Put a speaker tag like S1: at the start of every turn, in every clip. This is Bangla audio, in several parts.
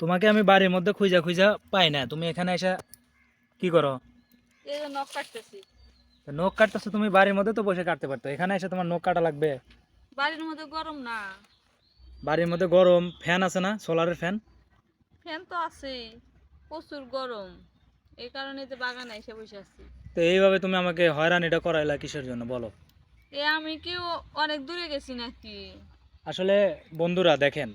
S1: তোমাকে আমি বাড়ির মধ্যে খুঁজা খুঁজা পাই না। তুমি এখানে এসে কি করো?
S2: এই যে নখ কাটতেছি।
S1: নখ কাটতেছো তুমি বাড়ির মধ্যে তো বসে কাটতে পারতো। এখানে এসে তোমার নখ কাটা লাগবে।
S2: বাড়ির মধ্যে গরম না।
S1: বাড়ির মধ্যে গরম। ফ্যান আছে না? সোলারের ফ্যান?
S2: ফ্যান তো আছেই প্রচুর গরম। এই কারণে যে বাগানে এসে বসে আছি।
S1: তো এইভাবে তুমি আমাকে হয়রানিটা করাইলা কিসের জন্য বলো?
S2: এ আমি কি অনেক দূরে গেছি নাকি?
S1: আসলে বন্ধুরা দেখেন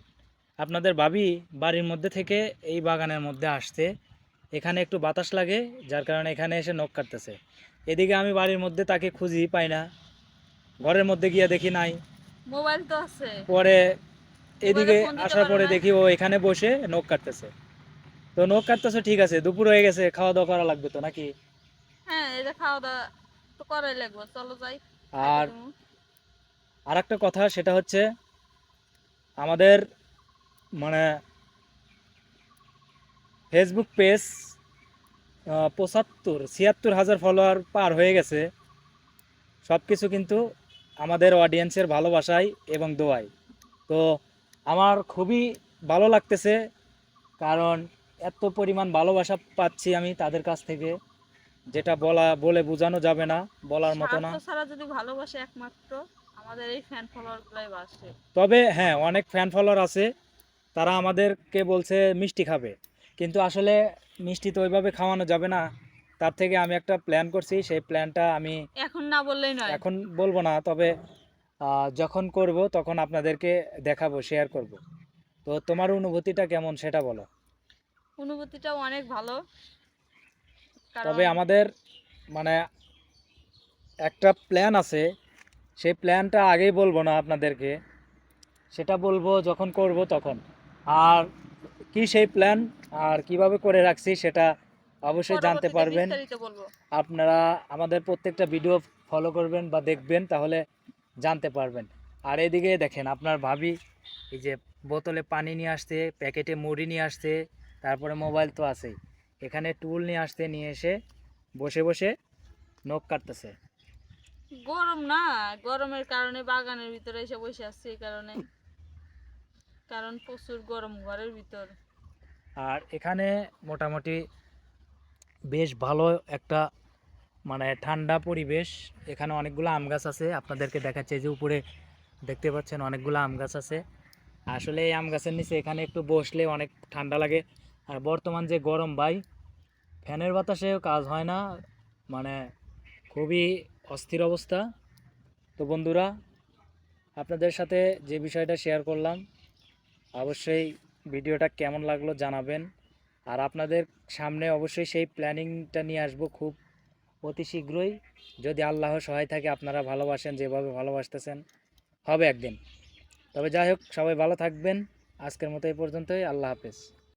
S1: আপনাদের ভাবি বাড়ির মধ্যে থেকে এই বাগানের মধ্যে আসতে এখানে একটু বাতাস লাগে যার কারণে এখানে এসে নখ কাটতেছে। এদিকে আমি বাড়ির মধ্যে তাকে খুঁজি পাই না। ঘরের মধ্যে গিয়ে দেখি নাই।
S2: মোবাইল তো আছে।
S1: পরে এদিকে আসার
S2: পরে
S1: দেখি ও এখানে বসে নখ কাটতেছে। তো নখ কাটতেছে ঠিক আছে দুপুর হয়ে গেছে খাওয়া দাওয়া করা লাগবে তো নাকি?
S2: হ্যাঁ এই যে খাওয়া দাওয়া তো করাই লাগবে চলো যাই।
S1: আর
S2: তুমি।
S1: আর একটা কথা সেটা হচ্ছে আমাদের মানে ফেসবুক পেজ পঁচাত্তর ছিয়াত্তর হাজার ফলোয়ার পার হয়ে গেছে। সব কিছু কিন্তু আমাদের অডিয়েন্সের ভালোবাসায় এবং দোয়াই তো আমার খুবই ভালো লাগতেছে কারণ এত পরিমাণ ভালোবাসা পাচ্ছি আমি তাদের কাছ থেকে যেটা বলা বলে বোঝানো যাবে না বলার মতো না।
S2: স্বার্থ যদি ভালোবাসে একমাত্র আমাদের এই ফ্যান ফলোয়ার বাসে।
S1: তবে হ্যাঁ অনেক ফ্যান ফলোয়ার আছে তারা আমাদেরকে বলছে মিষ্টি খাবে। কিন্তু আসলে মিষ্টি তো ওইভাবে খাওয়ানো যাবে না। তার থেকে আমি একটা প্ল্যান করছি সেই প্ল্যানটা আমি
S2: এখন না বললেই নয়।
S1: এখন বলব না তবে যখন করব তখন আপনাদেরকে দেখাবো শেয়ার করব। তো তোমার অনুভূতিটা কেমন সেটা বলো।
S2: অনুভূতিটাও অনেক ভালো।
S1: তবে আমাদের মানে একটা প্ল্যান আছে সেই প্ল্যানটা আগেই বলব না আপনাদেরকে। সেটা বলব যখন করব তখন। আর কি সেই প্ল্যান আর কীভাবে করে রাখছি সেটা অবশ্যই জানতে পারবেন। আপনারা আমাদের প্রত্যেকটা ভিডিও ফলো করবেন বা দেখবেন তাহলে জানতে পারবেন। আর এদিকে দেখেন আপনার ভাবি এই যে বোতলে পানি নিয়ে আসতে প্যাকেটে মুড়ি নিয়ে আসতে তারপরে মোবাইল তো আছেই। এখানে টুল নিয়ে আসতে নিয়ে এসে বসে বসে নখ কাটতেছে।
S2: গরম না গরমের কারণে বাগানের ভিতরে এসে বসে আসছে এই কারণে। কারণ প্রচুর গরম ঘরের ভিতর।
S1: আর এখানে মোটামুটি বেশ ভালো একটা মানে ঠান্ডা পরিবেশ। এখানে অনেকগুলো আম গাছ আছে, আপনাদেরকে দেখাচ্ছে যে উপরে দেখতে পাচ্ছেন অনেকগুলো আম গাছ আছে। আসলে এই আম গাছের নিচে এখানে একটু বসলে অনেক ঠান্ডা লাগে। আর বর্তমান যে গরম ভাই, ফ্যানের বাতাসেও কাজ হয় না মানে খুবই অস্থির অবস্থা। তো বন্ধুরা, আপনাদের সাথে যে বিষয়টা শেয়ার করলাম অবশ্যই ভিডিওটা কেমন লাগল জানাবেন। আর আপনাদের সামনে অবশ্যই সেই প্ল্যানিংটা নিয়ে আসব খুব অতি শীঘ্রই। যদি আল্লাহ সহায় থাকে, আপনারা ভালোবাসেন, যেভাবে ভালোবাসতেছেন, হবে একদিন। তবে যাই হোক, সবাই ভালো থাকবেন। আজকের মতো এই পর্যন্তই। আল্লাহ হাফেজ।